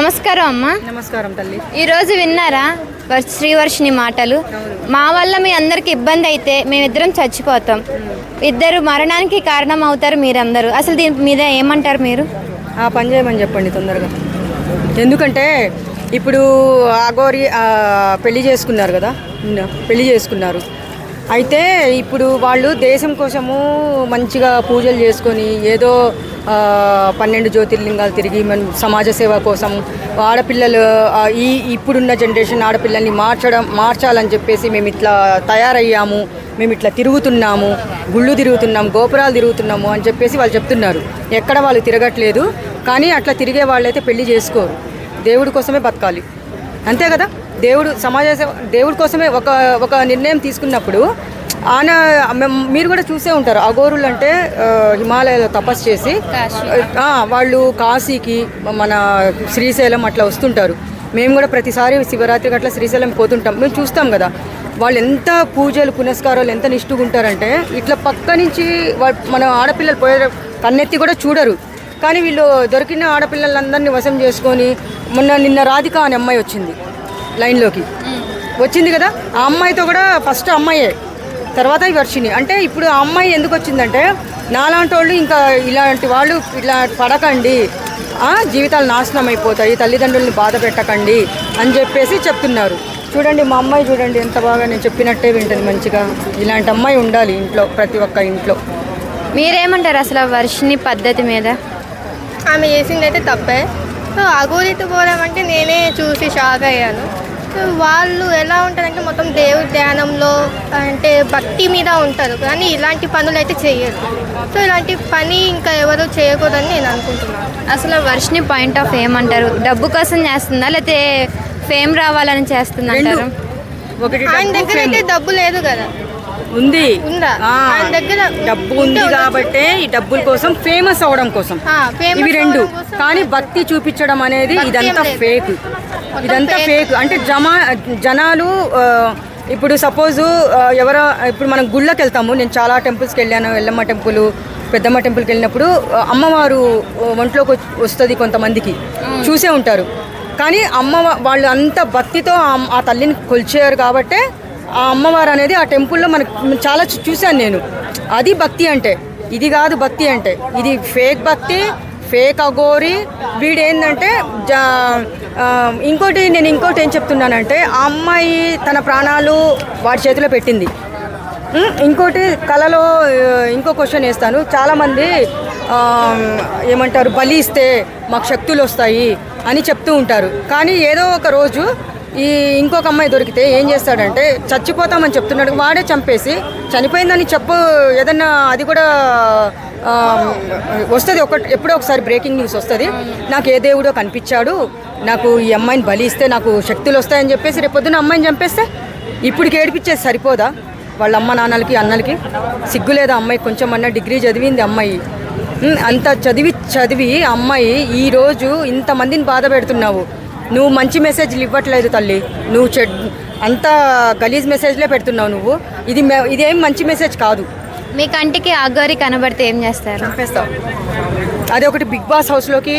నమస్కారం అమ్మా. నమస్కారం తల్లి. ఈరోజు విన్నారా? వర్- శ్రీవర్షిని మాటలు. మా వల్ల మీ అందరికి ఇబ్బంది అయితే మేమిద్దరం చచ్చిపోతాం. ఇద్దరు మరణానికి కారణం అవుతారు మీరందరూ. అసలు దీని మీద ఏమంటారు మీరు? ఆ పని చేయమని చెప్పండి తొందరగా. ఎందుకంటే ఇప్పుడు ఆగోరి పెళ్ళి చేసుకున్నారు కదా? పెళ్ళి చేసుకున్నారు. అయితే ఇప్పుడు వాళ్ళు దేశం కోసము మంచిగా పూజలు చేసుకొని ఏదో పన్నెండు జ్యోతిర్లింగాలు తిరిగి మన సమాజ సేవ కోసం ఆడపిల్లలు ఈ ఇప్పుడున్న జనరేషన్ ఆడపిల్లల్ని మార్చడం మార్చాలని చెప్పేసి మేము ఇట్లా తయారయ్యాము. మేము ఇట్లా తిరుగుతున్నాము. గుళ్ళు తిరుగుతున్నాం గోపురాలు తిరుగుతున్నాము అని చెప్పేసి వాళ్ళు చెప్తున్నారు. ఎక్కడ వాళ్ళు తిరగట్లేదు. కానీ అట్లా తిరిగే వాళ్ళైతే పెళ్ళి చేసుకోరు. దేవుడి కోసమే బతకాలి. అంతే కదా? దేవుడు సమాజ దేవుడి కోసమే ఒక ఒక నిర్ణయం తీసుకున్నప్పుడు ఆయన మీరు కూడా చూసే ఉంటారు. అగోరులు అంటే హిమాలయాలో తపస్సు చేసి వాళ్ళు కాశీకి మన శ్రీశైలం అట్లా వస్తుంటారు. మేము కూడా ప్రతిసారి శివరాత్రికి అట్లా శ్రీశైలం పోతుంటాం. మేము చూస్తాం కదా వాళ్ళు ఎంత పూజలు పునస్కారాలు ఎంత నిష్ఠుగా ఉంటారంటే ఇట్లా పక్క నుంచి మన ఆడపిల్లలు పోయే కన్నెత్తి కూడా చూడరు. కానీ వీళ్ళు దొరికిన ఆడపిల్లలందరినీ వశం చేసుకొని మొన్న నిన్న రాధిక అనే అమ్మాయి వచ్చింది లైన్లోకి. వచ్చింది కదా? ఆ అమ్మాయితో కూడా ఫస్ట్ అమ్మాయే. తర్వాత వర్షిని అంటే ఇప్పుడు ఆ అమ్మాయి ఎందుకు వచ్చిందంటే నాలాంటి వాళ్ళు ఇంకా ఇలాంటి వాళ్ళు ఇలా పడకండి. జీవితాలు నాశనం అయిపోతాయి. తల్లిదండ్రుల్ని బాధ పెట్టకండి అని చెప్పేసి చెప్తున్నారు. చూడండి మా అమ్మాయి చూడండి ఎంత బాగా నేను చెప్పినట్టే వింటుంది మంచిగా. ఇలాంటి అమ్మాయి ఉండాలి ఇంట్లో ప్రతి ఒక్క ఇంట్లో. మీరేమంటారు అసలు వర్షిని పద్ధతి మీద? ఆమె చేసింది అయితే తప్పే. సో అఘోరిత పోవడం అంటే నేనే చూసి షాక్ అయ్యాను. సో వాళ్ళు ఎలా ఉంటారంటే మొత్తం దేవుడి ధ్యానంలో అంటే భక్తి మీద ఉంటారు. కానీ ఇలాంటి పనులు అయితే చేయరు. సో ఇలాంటి పని ఇంకా ఎవరు చేయకూడదని నేను అనుకుంటున్నాను. అసలు వర్షిని పాయింట్ ఆఫ్ ఏమంటారు డబ్బు కోసం చేస్తుందా? లేకపోతే ఫేమ్ రావాలని చేస్తుందా రెండు. అంటారు ఒకటి ఆయన దగ్గర. అయితే డబ్బు లేదు కదా. ఉంది. డబ్బు ఉంది. కాబట్టే ఈ డబ్బుల కోసం ఫేమస్ అవడం కోసం. ఇవి రెండు. కానీ భక్తి చూపించడం అనేది ఇదంతా. ఫేక్ ఇదంతా. ఫేక్ అంటే జమా జనాలు ఇప్పుడు సపోజు ఎవరో ఇప్పుడు మనం గుళ్ళకి వెళ్తాము. నేను చాలా టెంపుల్స్కి వెళ్ళాను. ఎల్లమ్మ టెంపుల్ పెద్దమ్మ టెంపుల్కి వెళ్ళినప్పుడు అమ్మవారు ఒంట్లోకి వస్తుంది కొంతమందికి. చూసే ఉంటారు. కానీ అమ్మ వాళ్ళు అంత భక్తితో ఆ తల్లిని కొలిచారు కాబట్టే ఆ అమ్మవారు అనేది ఆ టెంపుల్లో మనకు చాలా చూ- చూశాను నేను. అది భక్తి అంటే. ఇది కాదు భక్తి అంటే. ఇది ఫేక్ భక్తి ఫేక్ అగోరి వీడేందంటే జా ఇంకోటి నేను ఇంకోటి ఏం చెప్తున్నానంటే ఆ అమ్మాయి తన ప్రాణాలు వాడి చేతిలో పెట్టింది. ఇంకోటి కళలో ఇంకో క్వశ్చన్ వేస్తాను. చాలామంది ఏమంటారు బలి ఇస్తే మాకు శక్తులు వస్తాయి అని చెప్తూ ఉంటారు. కానీ ఏదో ఒక రోజు ఈ ఇంకొక అమ్మాయి దొరికితే ఏం చేస్తాడంటే చచ్చిపోతామని చెప్తున్నాడు. వాడే చంపేసి చనిపోయిందని చెప్పు ఏదన్నా అది కూడా వస్తుంది ఒక ఎప్పుడో ఒకసారి బ్రేకింగ్ న్యూస్ వస్తుంది. నాకు ఏ దేవుడో కనిపించాడు నాకు ఈ అమ్మాయిని బలి ఇస్తే నాకు శక్తులు వస్తాయని చెప్పేసి రేపు పొద్దున్న అమ్మాయిని చంపేస్తే ఇప్పటికి ఏడిపించేది సరిపోదా? వాళ్ళ అమ్మ నాన్నలకి అన్నలకి సిగ్గు లేదా అమ్మాయి? కొంచెం అన్న డిగ్రీ చదివింది అమ్మాయి. అంత చదివి చదివి అమ్మాయి ఈరోజు ఇంతమందిని బాధ పెడుతున్నావు. నువ్వు మంచి మెసేజ్లు ఇవ్వట్లేదు తల్లి. నువ్వు చెడ్ అంత గలీజ్ మెసేజ్లే పెడుతున్నావు నువ్వు. ఇది మే- ఇదేం మంచి మెసేజ్ కాదు. మీ కంటికి అగోరి కనబడితే ఏం చేస్తారు? చంపేస్తావు. అది ఒకటి బిగ్ బాస్ హౌస్లోకి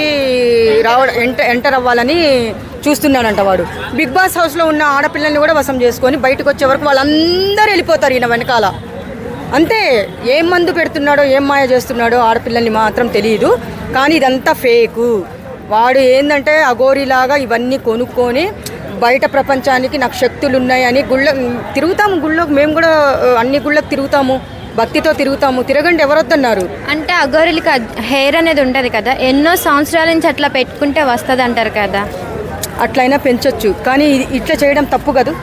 రావడం ఎంటర్ ఎంటర్ అవ్వాలని చూస్తున్నానంట వాడు. బిగ్ బాస్ హౌస్లో ఉన్న ఆడపిల్లల్ని కూడా వశం చేసుకొని బయటకు వచ్చే వరకు వాళ్ళందరూ వెళ్ళిపోతారు ఈయన వెనకాల. అంతే ఏం మందు పెడుతున్నాడో ఏం మాయ చేస్తున్నాడో ఆడపిల్లల్ని మాత్రం తెలియదు కానీ ఇదంతా ఫేకు. వాడు ఏంటంటే అఘోరిలాగా ఇవన్నీ కొనుక్కొని బయట ప్రపంచానికి నాకు శక్తులు ఉన్నాయని గుళ్ళ తిరుగుతాము గుళ్ళోకి. మేము కూడా అన్ని గుళ్ళకి తిరుగుతాము భక్తితో తిరుగుతాము. తిరగండి ఎవరొద్దన్నారు? అంటే అగోరులకి హెయిర్ అనేది ఉంటుంది కదా. ఎన్నో సంవత్సరాల నుంచి అట్లా పెట్టుకుంటే వస్తుంది అంటారు కదా. అట్లయినా పెంచొచ్చు. కానీ ఇట్లా చేయడం తప్పు కదా?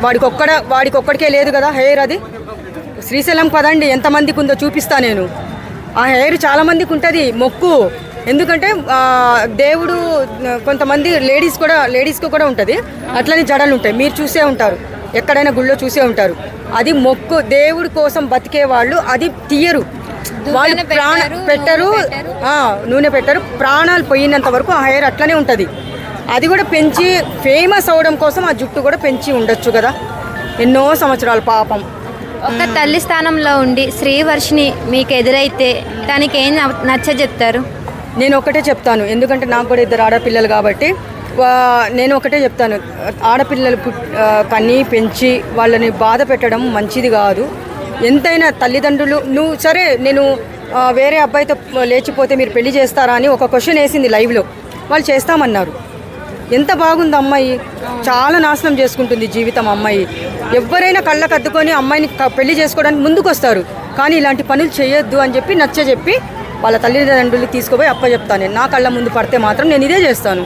వాడికి ఒక్కడ వాడికి ఒక్కడికే లేదు కదా హెయిర్ అది. శ్రీశైలం పదండి ఎంతమందికి ఉందో చూపిస్తా నేను. ఆ హెయిర్ చాలా మందికి ఉంటుంది. మొక్కు. ఎందుకంటే దేవుడు కొంతమంది లేడీస్ కూడా లేడీస్కి కూడా ఉంటుంది. అట్లనే జడలు ఉంటాయి. మీరు చూసే ఉంటారు. ఎక్కడైనా గుళ్ళో చూసే ఉంటారు. అది మొక్కు దేవుడి కోసం బతికే వాళ్ళు అది తీయరు. వాళ్ళు ప్రాణ పెట్టరు, నూనె పెట్టరు. ఆ, నూనె పెట్టరు. ప్రాణాలు పోయినంత వరకు ఆ హెయిర్ అట్లనే ఉంటుంది. అది కూడా పెంచి ఫేమస్ అవడం కోసం ఆ జుట్టు కూడా పెంచి ఉండొచ్చు కదా. ఎన్నో సంవత్సరాలు పాపం. ఒక తల్లి స్థానంలో ఉండి శ్రీవర్షిని మీకు ఎదురైతే తనకి ఏం నచ్చ చెప్తారు నేను ఒకటే చెప్తాను. ఎందుకంటే నాకు కూడా ఇద్దరు ఆడపిల్లలు కాబట్టి వా- నేను ఒకటే చెప్తాను. ఆడపిల్లలు కన్ని కని పెంచి వాళ్ళని బాధ పెట్టడం మంచిది కాదు. ఎంతైనా తల్లిదండ్రులు నువ్వు సరే నేను వేరే అబ్బాయితో లేచిపోతే మీరు పెళ్ళి చేస్తారా అని ఒక క్వశ్చన్ వేసింది లైవ్లో వాళ్ళు చేస్తామన్నారు. ఎంత బాగుంది అమ్మాయి. చాలా నాశనం చేసుకుంటుంది జీవితం అమ్మాయి. ఎవరైనా కళ్ళకద్దుకొని అమ్మాయిని క- పెళ్ళి చేసుకోవడానికి ముందుకు వస్తారు కానీ ఇలాంటి పనులు చేయొద్దు అని చెప్పి నచ్చ చెప్పి వాళ్ళ తల్లిదండ్రులు తీసుకుపోయి అప్ప చెప్తాను. నేను నా కళ్ళ ముందు పడితే మాత్రం నేను ఇదే చేస్తాను.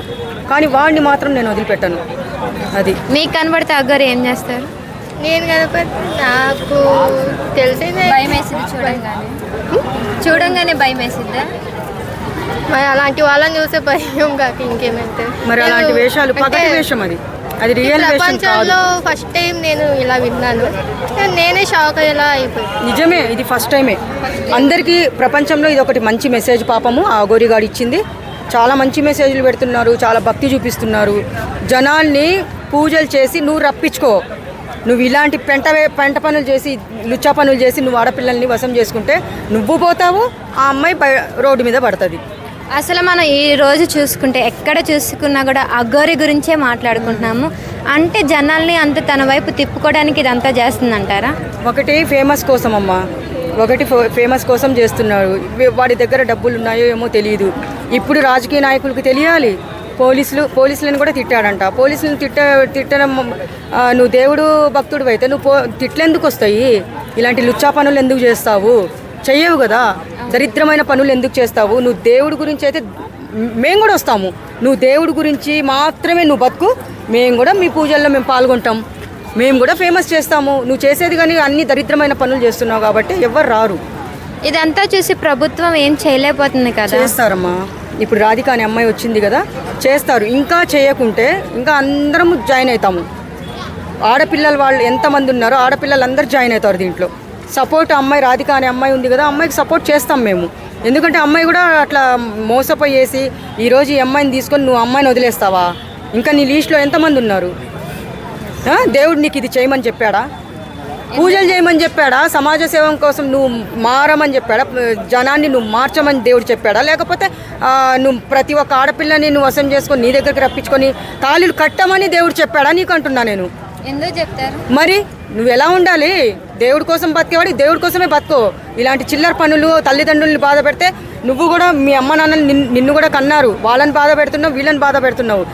కానీ వాడిని మాత్రం నేను వదిలిపెట్టాను. అది. మీకు కనబడితే అగ్గరు ఏం చేస్తారు? నేను కనుక నాకు తెలిసిందే. భయం వేసింది చూడంగానే. చూడంగానే భయం వేసిద్దా మరి అలాంటి వాళ్ళని చూసే భయం కాక ఇంకేమైతే. మరి అలాంటి వేషాలు పగటి వేషం అది. అది రియల్ ప్రపంచంలో ఫస్ట్ టైం నేను ఇలా విన్నాను. నేనే షాక్ అయ్యేలా అయిపోయాను నిజమే ఇది ఫస్ట్ టైమే అందరికీ ప్రపంచంలో ఇది ఒకటి మంచి మెసేజ్ పాపము. ఆ గోరిగాడు ఇచ్చింది. చాలా మంచి మెసేజ్లు పెడుతున్నారు చాలా భక్తి చూపిస్తున్నారు. జనాల్ని పూజలు చేసి నువ్వు రప్పించుకో. నువ్వు ఇలాంటి పెంట పెంట పనులు చేసి లుచ్చా పనులు చేసి నువ్వు ఆడపిల్లల్ని వశం చేసుకుంటే నువ్వు పోతావు ఆ అమ్మాయి రోడ్డు మీద పడుతుంది. అసలు మనం ఈ రోజు చూసుకుంటే ఎక్కడ చూసుకున్నా కూడా అఘోరి గురించే మాట్లాడుకుంటున్నాము. అంటే జనాల్ని అంత తన వైపు తిప్పుకోవడానికి ఇదంతా చేస్తుందంటారా? ఒకటి ఫేమస్ కోసం అమ్మా ఒకటి ఫేమస్ కోసం చేస్తున్నారు. వాడి దగ్గర డబ్బులు ఉన్నాయో ఏమో తెలియదు ఇప్పుడు రాజకీయ నాయకులకు తెలియాలి. పోలీసులు పోలీసులను కూడా తిట్టాడంట. పోలీసులను తిట్ట తిట్టడం నువ్వు దేవుడు భక్తుడు అయితే నువ్వు పో తిట్లెందుకు వస్తాయి. ఇలాంటి లుచ్చా పనులు ఎందుకు చేస్తావు? చెయ్యవు కదా. దరిద్రమైన పనులు ఎందుకు చేస్తావు? నువ్వు దేవుడి గురించి అయితే మేము కూడా వస్తాము. నువ్వు దేవుడి గురించి మాత్రమే నువ్వు బతుకు. మేము కూడా మీ పూజల్లో మేము పాల్గొంటాం. మేము కూడా ఫేమస్ చేస్తాము. నువ్వు చేసేది కానీ అన్ని దరిద్రమైన పనులు చేస్తున్నావు కాబట్టి ఎవరు రారు. ఇదంతా చూసి ప్రభుత్వం ఏం చేయలేకపోతుంది కదా? చేస్తారమ్మా. ఇప్పుడు రాధిక అనే అమ్మాయి వచ్చింది కదా. చేస్తారు. ఇంకా చేయకుంటే ఇంకా అందరం జాయిన్ అవుతాము. ఆడపిల్లలు వాళ్ళు ఎంతమంది ఉన్నారో ఆడపిల్లలు అందరు జాయిన్ అవుతారు దీంట్లో. సపోర్ట్ అమ్మాయి రాధిక అనే అమ్మాయి ఉంది కదా అమ్మాయికి సపోర్ట్ చేస్తాం మేము. ఎందుకంటే అమ్మాయి కూడా అట్లా మోసపోయేసి ఈరోజు ఈ అమ్మాయిని తీసుకొని నువ్వు అమ్మాయిని వదిలేస్తావా? ఇంకా నీ లీస్ట్లో ఎంతమంది ఉన్నారు? దేవుడు నీకు ఇది చేయమని చెప్పాడా? పూజలు చేయమని చెప్పాడా? సమాజ సేవం కోసం నువ్వు మారమని చెప్పాడా? జనాన్ని నువ్వు మార్చమని దేవుడు చెప్పాడా? లేకపోతే నువ్వు ప్రతి ఒక్క ఆడపిల్లని నువ్వు వశం చేసుకొని నీ దగ్గరికి రప్పించుకొని తాళిలు కట్టమని దేవుడు చెప్పాడా? నీకు అంటున్నా నేను. ఎందుకు చెప్తారు? మరి నువ్వు ఎలా ఉండాలి? దేవుడి కోసం బతికేవాడి దేవుడి కోసమే బతుకో. ఇలాంటి చిల్లర పనులు తల్లిదండ్రుల్ని బాధ పెడితే నువ్వు కూడా మీ అమ్మ నిన్ను నిన్ను కూడా కన్నారు. వాళ్ళని బాధ పెడుతున్నావు వీళ్ళని బాధ పెడుతున్నావు.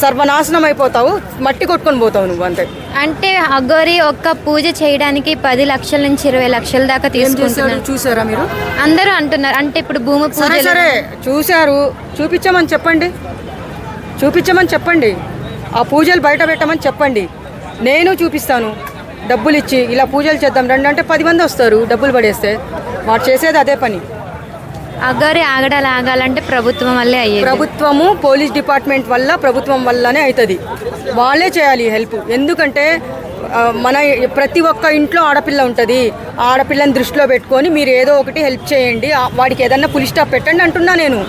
సర్వనాశనం అయిపోతావు మట్టి కొట్టుకొని పోతావు నువ్వు అంతే. అంటే అఘోరి ఒక్క పూజ చేయడానికి పది లక్షల నుంచి ఇరవై లక్షల దాకా తీసుకుంటున్నారు. చూసారా మీరు? అందరూ అంటున్నారు. అంటే ఇప్పుడు భూమి పూజ సరే సరే. చూశారు. చూపించమని చెప్పండి. చూపించమని చెప్పండి. ఆ పూజలు బయట పెట్టమని చెప్పండి. నేను చూపిస్తాను. డబ్బులు ఇచ్చి ఇలా పూజలు చేద్దాం. రండి అంటే పది మంది వస్తారు డబ్బులు పడేస్తే. వాడు చేసేది అదే పని. అఘోరి ఆగడాలు ఆగాలంటే ప్రభుత్వం వల్లే అయ్యేది. ప్రభుత్వము పోలీస్ డిపార్ట్మెంట్ వల్ల ప్రభుత్వం వల్లనే అవుతుంది వాళ్ళే చేయాలి హెల్ప్. ఎందుకంటే మన ప్రతి ఒక్క ఇంట్లో ఆడపిల్ల ఉంటుంది. ఆడపిల్లని దృష్టిలో పెట్టుకొని మీరు ఏదో ఒకటి హెల్ప్ చేయండి. వాడికి ఏదన్నా పులి స్టాప్ పెట్టండి అంటున్నా నేను.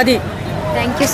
అది. Thank you